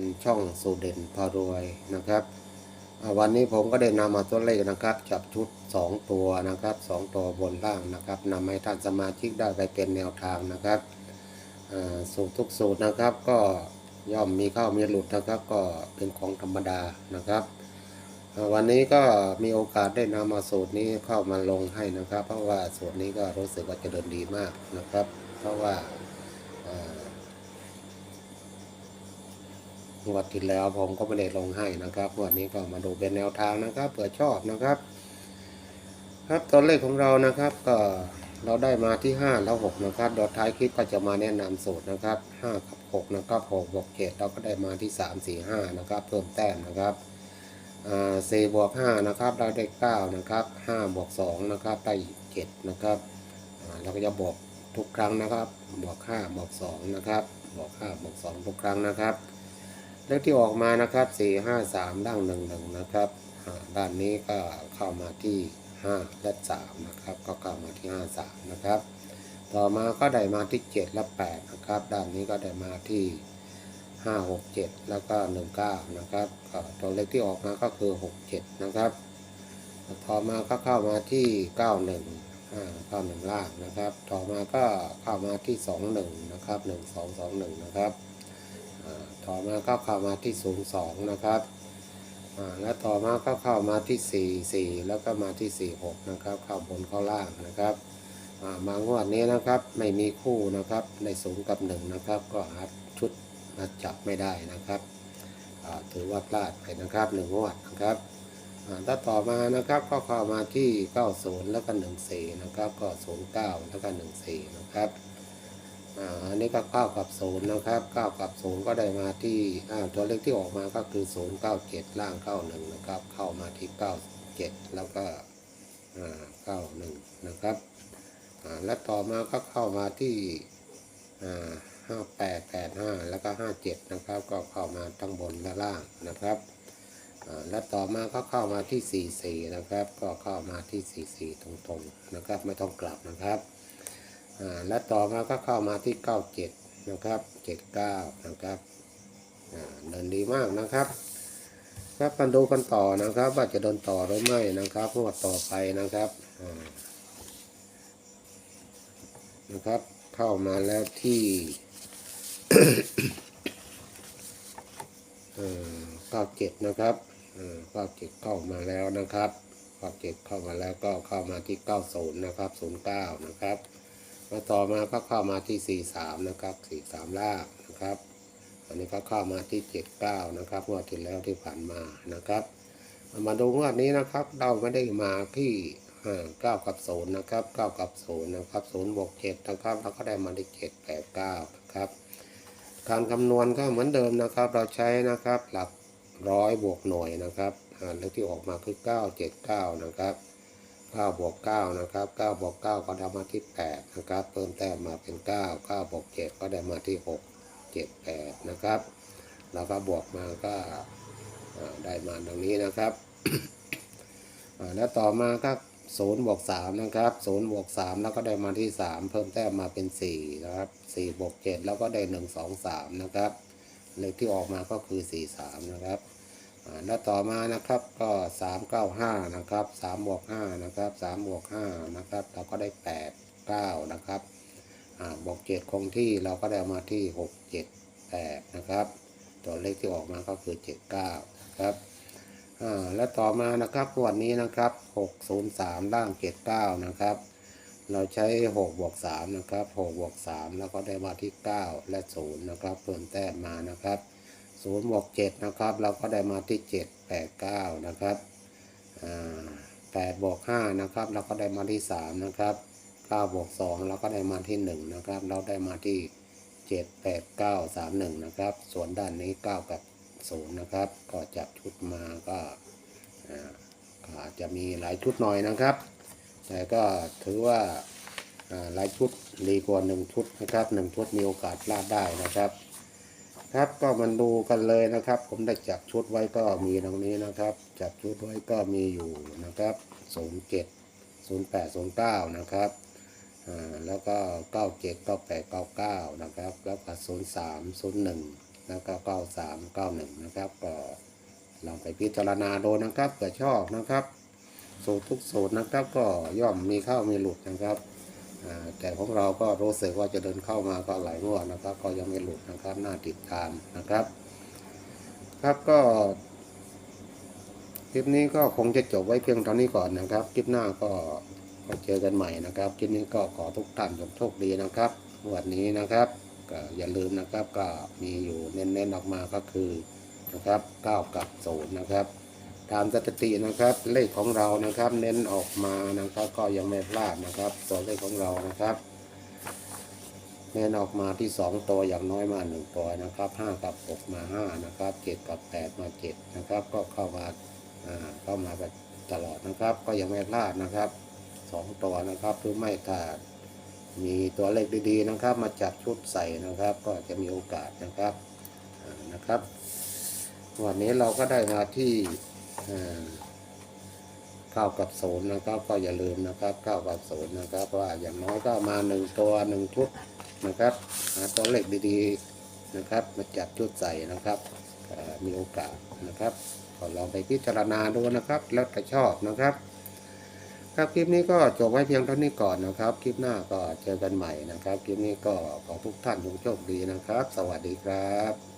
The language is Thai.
นช่องสูเด่นพารวยนะครับ วันนี้ผมก็ได้นำมาตัวเลขนะครับจับชุด 2 ตัวนะครับ 2 ตัวบนล่างนะครับนำให้ท่านสมาชิกได้ไปเป็นแนวทางนะครับสูตรทุกสูตรนะครับ ก็ย่อมมีเข้ามีหลุดนะครับก็เป็นของธรรมดานะครับ วันนี้ก็มีโอกาสได้นำมาสูตรนี้เข้ามาลงให้นะครับ เพราะว่าสูตรนี้ก็รู้สึกว่าจะเดินดีมากนะครับ เพราะว่า งวดที่แล้วผมก็ไม่ได้ลงให้นะครับงวดนี้ก็มาดูเป็นแนวทางนะครับเผื่อชอบนะครับ ครับตัวเลขของเรานะครับก็เราได้มาที่ 5 แล้ว 6 นะครับดอทท้ายคลิปก็จะมาแนะนำสูตรนะครับ5กับ6นะครับ6บวก7เราก็ได้มาที่ 3 4 5 นะครับ เพิ่มแต้มนะครับอ่า4บวก5นะครับเราได้9นะครับ5บวก2นะครับได้7นะครับเราก็จะบวกทุกครั้งนะครับบวก5บวก2นะครับบวก5บวก2ทุกครั้งนะครับ เลขที่ออกมานะครับ4 5 3ด้านหนึ่งหนึ่งนะครับด้านนี้ก็เข้ามาที่5และ3นะครับ ก็เข้ามาที่5 3นะครับ ต่อมาก็ได้มาที่7และ8นะครับ ด้านนี้ก็ได้มาที่5 6 7แล้วก็1 9นะครับตัวเลขที่ออกมาก็คือ6 7นะครับต่อมาก็เข้ามาที่91อ่า91ล่างนะครับ ต่อมาก็เข้ามาที่21นะครับ1 2 2 1นะครับ ต่อมาก็เข้ามาที่ศูนย์สองนะครับแล้วต่อมาก็เข้ามาที่สี่สี่แล้วก็มาที่สี่หกนะครับ เข้าบนเข้าล่างนะครับอ่ามางวดนี้นะครับไม่มีคู่นะครับในศูนย์กับหนึ่งนะครับ ก็หาชุดมาจับไม่ได้นะครับถือว่าพลาดไปนะครับหนึ่งงวดนะครับถ้าต่อมานะครับก็เข้ามาที่เก้าศูนย์แล้วก็หนึ่งสี่นะครับ ก็ศูนย์เก้าแล้วก็หนึ่งสี่นะครับ อ่าอันนี้ก็เก้ากับศูนย์นะครับเก้ากับศูนย์ก็ได้มาที่ตัวเลขที่ออกมาก็คือศูนย์เก้าเจ็ดล่างเก้าหนึ่งนะครับ เข้ามาที่เก้าเจ็ดแล้วก็เก้าหนึ่งนะครับและต่อมาก็เข้ามาที่ห้าแปดแปดห้าแล้วก็ห้าเจ็ดนะครับ ก็เข้ามาทั้งบนและล่างนะครับและต่อมาก็เข้ามาที่สี่สี่นะครับ ก็เข้ามาที่สี่สี่ตรงๆนะครับ ไม่ต้องกลับนะครับ และต่อมาก็เข้ามาที่ 97 นะครับ 79 นะครับเดินดีมากนะครับครับกันดูกันต่อนะครับ ว่าจะเดินต่อหรือไม่นะครับงวดต่อไปนะครับนะครับ เข้ามาแล้วที่เอ่อ97นะครับเอ่อ97เข้ามาแล้วนะครับ97เจ็ดเข้ามาแล้วก็เข้ามาที่90นย์นะครับ09นะครับ มาต่อมาก็เข้ามาที่ 43 นะครับ 43 ล่างนะครับ อันนี้ก็เข้ามาที่ 79 นะครับงวดที่แล้วที่ผ่านมานะครับ มาดูงวดนี้นะครับ เราไม่ได้มาที่59กับ0นะครับ9กับ0นะครับ0บวก7นะครับเราก็ได้มาที่7 8 9นะครับการคำนวณก็เหมือนเดิมนะครับ เราใช้นะครับหลักร้อยบวกหน่วยนะครับเลขที่ออกมาคือ 979 นะครับ 9บวก9นะครับ9บวก9ก็ได้มาที่8นะครับ เพิ่มแต้มมาเป็น 9 9บวก7ก็ได้มาที่ 6 7 8 นะครับ แล้วก็บวกมาก็ได้มาตรงนี้นะครับ แล้วต่อมาก็0บวก3นะครับ0บวก3แล้วก็ได้มาที่ 3 เพิ่มแต้มมาเป็น 4 นะครับ4บวก7แล้วก็ได้ 1 2 3 นะครับเลขที่ออกมาก็คือ 4 3 นะครับ แล้วต่อมานะครับก็ 3 9 5 นะครับ3บวก5นะครับ3บวก5นะครับเราก็ได้ 8 9 นะครับบวก7คงที่เราก็ได้มาที่ 6 7 8 นะครับ ตัวเลขที่ออกมาก็คือ 79 นะครับและต่อมานะครับงวันนี้นะครับ 603 ล่าง 79 นะครับ เราใช้ 6 บวก 3 นะครับ 6 บวก 3 แล้วก็ได้มาที่ 9 และ 0 นะครับ เพิ่มแต้มมานะครับ 0บวก7นะครับ เราก็ได้มาที่7 8 9นะครับอ่า8บวก5นะครับ เราก็ได้มาที่3นะครับ9บวก2เราก็ได้มาที่1นะครับ เราได้มาที่7 8 9 3 1นะครับ ส่วนด้านนี้9กับ0นะครับ ก็จับชุดมาก็อาจจะมีหลายชุดหน่อยนะครับ แต่ก็ถือว่าหลายชุดดีกว่าหนึ่งชุดนะครับหนึ่งชุดมีโอกาสพลาดได้นะครับ ครับก็มันดูกันเลยนะครับ ผมได้จับชุดไว้ก็มีตรงนี้นะครับ จับชุดไว้ก็มีอยู่นะครับศูนย์เจ็ดศูนย์แปดศูนย์เก้านะครับแล้วก็เก้าเจ็ดเก้าแปดเก้าเก้านะครับ แล้วก็ศูนย์สามศูนย์หนึ่งแล้วก็เก้าสามเก้าหนึ่งนะครับก็ลองไปพิจารณาดูนะครับเผื่อชอบนะครับ สูตรทุกสูตรนะครับ ก็ย่อมมีเข้ามีหลุดนะครับ แต่ของเราก็รู้สึกว่าจะเดินเข้ามาก็หลายงวดนะครับ ก็ยังไม่หลุดนะครับน่าติดตามนะครับ ครับก็คลิปนี้ก็คงจะจบไว้เพียงเท่านี้ก่อนนะครับ คลิปหน้าก็ก็เจอกันใหม่นะครับ คลิปนี้ก็ขอทุกท่านจงโชคดีนะครับวันนี้นะครับก็อย่าลืมนะครับก็มีอยู่เน้นๆออกมาก็คือนะครับ9กับ0นะครับ ตามสถิตินะครับ เลขของเรานะครับ เน้นออกมานะครับ ก็ยังไม่พลาดนะครับ ตัวเลขของเรานะครับ เน้นออกมาที่สองตัวอย่างน้อยมาหนึ่งตัวนะครับห้ากับหกมาห้านะครับเจ็ดกับแปดมาเจ็ดนะครับ ก็เข้ามาอ่าเข้ามาแบบตลอดนะครับ ก็ยังไม่พลาดนะครับสองตัวนะครับหรือไม่ถ้ามีตัวเลขดีๆนะครับ มาจับชุดใส่นะครับ ก็จะมีโอกาสนะครับนะครับ วันนี้เราก็ได้มาที่ เก้ากับศูนย์นะครับ ก็อย่าลืมนะครับเก้ากับศูนย์นะครับว่าอย่างน้อยก็มาหนึ่งตัวหนึ่งชุดนะครับหาตัวเลขดีๆนะครับ มาจับชุดใส่นะครับมีโอกาสนะครับก็ลองไปพิจารณาดูนะครับ แล้วแต่ชอบนะครับ ครับคลิปนี้ก็จบไว้เพียงเท่านี้ก่อนนะครับ คลิปหน้าก็เจอกันใหม่นะครับ คลิปนี้ก็ขอทุกท่านจงโชคดีนะครับ สวัสดีครับ